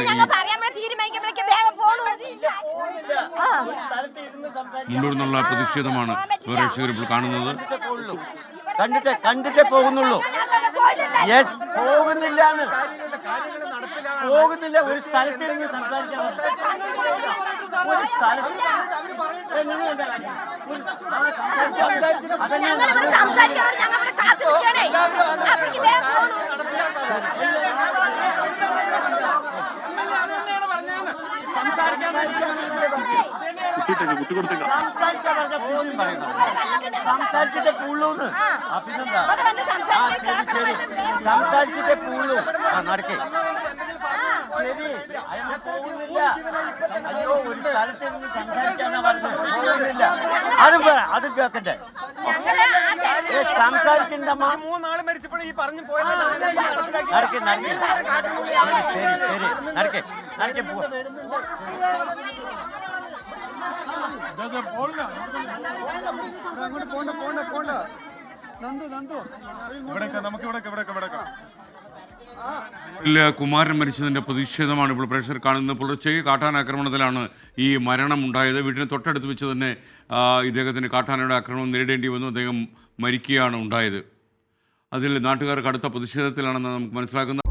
ഞങ്ങൾ പറയാൻ വേണ്ടി തീരുമാനിക്കുമ്പോഴേക്കും വേഗം പോണു ആ. മുണ്ടൂർ നിന്നുള്ള പ്രതിഷേധമാണ് പ്രേക്ഷകർ ഇപ്പോൾ കാണുന്നത്. കണ്ടിട്ടേ കണ്ടിട്ടേ പോകുന്നുള്ളൂ. യെസ് പോകുന്നില്ല പോകുന്നില്ല. ഒരു സ്ഥലത്തിരുന്ന് സംസാരിച്ചാൽ മതി. ഒരു സ്ഥലത്ത്. പറയണം സംസാരിച്ചിട്ടേ പുള്ളൂന്ന് ആ. പിന്നെന്താ? ആ ശരി ശരി. സംസാരിച്ചിട്ടേ പുള്ളൂ ആ നടക്കേ. ശരി. അയാൾ പോകുന്നില്ല. അയ്യോ ഒരു സ്ഥലത്തിരുന്ന് സംസാരിക്കാന്നാ പറഞ്ഞത്. പോകുന്നില്ല. അത് അത് കേക്കട്ടെ. സംസാരിക്കണ്ടമ്മ മൂന്നാൾ മരിച്ചപ്പോഴും ഈ പറഞ്ഞു പോയത് നടക്കേ നടക്കേ. ശരി ശരി നടക്കേ നടക്കേ പോവാ. അങ്ങോട്ട് പോണ്ട നന്ദു നമുക്ക് ഇല്ല കുമാരൻ മരിച്ചതിന്റെ പ്രതിഷേധമാണ് ഇപ്പോൾ പ്രേക്ഷകർ കാണുന്നത്. പുലർച്ചെ കാട്ടാന ആക്രമണത്തിലാണ് ഈ മരണം ഉണ്ടായത്. വീടിന് തൊട്ടടുത്ത് വെച്ച് തന്നെ ഇദ്ദേഹത്തിന് കാട്ടാനയുടെ ആക്രമണം നേരിടേണ്ടി വന്നു. അദ്ദേഹം മരിക്കുകയാണ് ഉണ്ടായത്. അതിൽ നാട്ടുകാർ അടുത്ത പ്രതിഷേധത്തിലാണെന്ന് നമുക്ക് മനസ്സിലാക്കുന്നത്